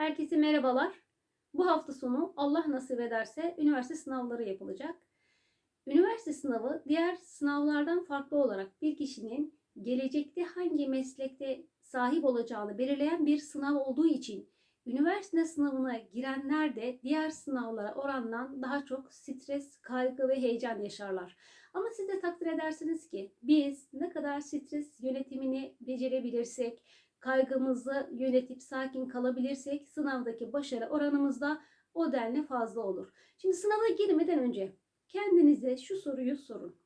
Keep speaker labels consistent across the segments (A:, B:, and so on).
A: Herkese merhabalar. Bu hafta sonu Allah nasip ederse üniversite sınavları yapılacak. Üniversite sınavı diğer sınavlardan farklı olarak bir kişinin gelecekte hangi meslekte sahip olacağını belirleyen bir sınav olduğu için üniversite sınavına girenler de diğer sınavlara oranla daha çok stres, kaygı ve heyecan yaşarlar. Ama siz de takdir edersiniz ki biz ne kadar stres yönetimini becerebilirsek, kaygımızı yönetip sakin kalabilirsek sınavdaki başarı oranımız da o denli fazla olur. Şimdi sınava girmeden önce kendinize şu soruyu sorun.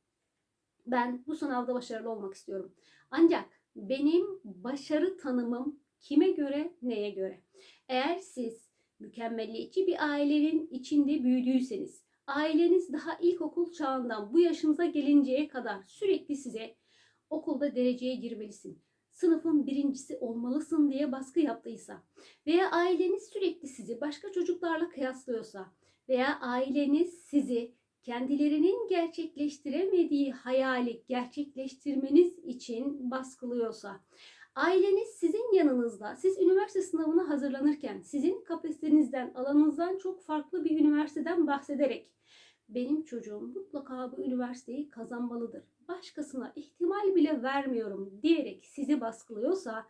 A: Ben bu sınavda başarılı olmak istiyorum. Ancak benim başarı tanımım kime göre, neye göre? Eğer siz mükemmelliyetçi bir ailenin içinde büyüdüyseniz, aileniz daha ilkokul çağından bu yaşınıza gelinceye kadar sürekli size okulda dereceye girmelisin, sınıfın birincisi olmalısın diye baskı yaptıysa veya aileniz sürekli sizi başka çocuklarla kıyaslıyorsa veya aileniz sizi kendilerinin gerçekleştiremediği hayali gerçekleştirmeniz için baskılıyorsa, aileniz sizin yanınızda, siz üniversite sınavına hazırlanırken sizin kapasitenizden, alanınızdan çok farklı bir üniversiteden bahsederek benim çocuğum mutlaka bu üniversiteyi kazanmalıdır. Başkasına ihtimal bile vermiyorum diyerek sizi baskılıyorsa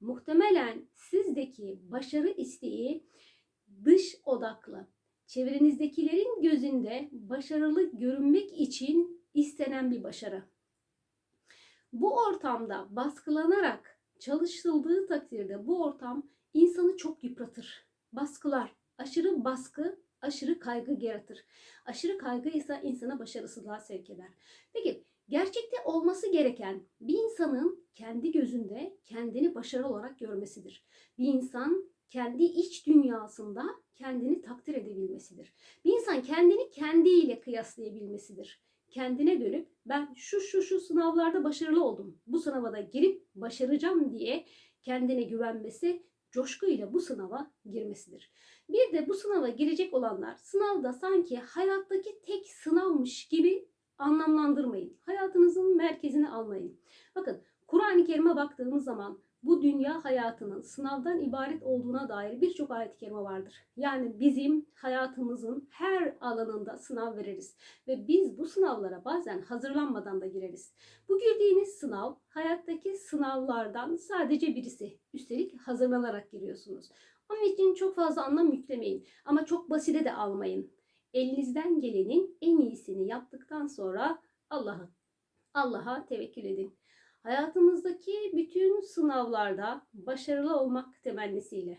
A: muhtemelen sizdeki başarı isteği dış odaklı, çevrenizdekilerin gözünde başarılı görünmek için istenen bir başarı. Bu ortamda baskılanarak çalışıldığı takdirde bu ortam insanı çok yıpratır. Baskılar, aşırı baskı aşırı kaygı yaratır. Aşırı kaygı ise insana başarısızlığa sevk eder. Peki gerçekte olması gereken bir insanın kendi gözünde kendini başarılı olarak görmesidir. Bir insan kendi iç dünyasında kendini takdir edebilmesidir. Bir insan kendini kendiyle kıyaslayabilmesidir. Kendine dönüp ben şu şu şu sınavlarda başarılı oldum. Bu sınava da girip başaracağım diye kendine güvenmesi, coşkuyla bu sınava girmesidir. Bir de bu sınava girecek olanlar sınavda sanki hayattaki tek sınavmış gibi anlamlandırmayın. Hayatınızın merkezine almayın. Bakın Kur'an-ı Kerim'e baktığımız zaman bu dünya hayatının sınavdan ibaret olduğuna dair birçok ayet-i kerime vardır. Yani bizim hayatımızın her alanında sınav veririz ve biz bu sınavlara bazen hazırlanmadan da gireriz. Bu girdiğiniz sınav hayattaki sınavlardan sadece birisi. Üstelik hazırlanarak giriyorsunuz. Onun için çok fazla anlam yüklemeyin ama çok basite de almayın. Elinizden gelenin en iyisini yaptıktan sonra Allah'a Allah'a tevekkül edin. Hayatımızdaki bütün sınavlarda başarılı olmak temennisiyle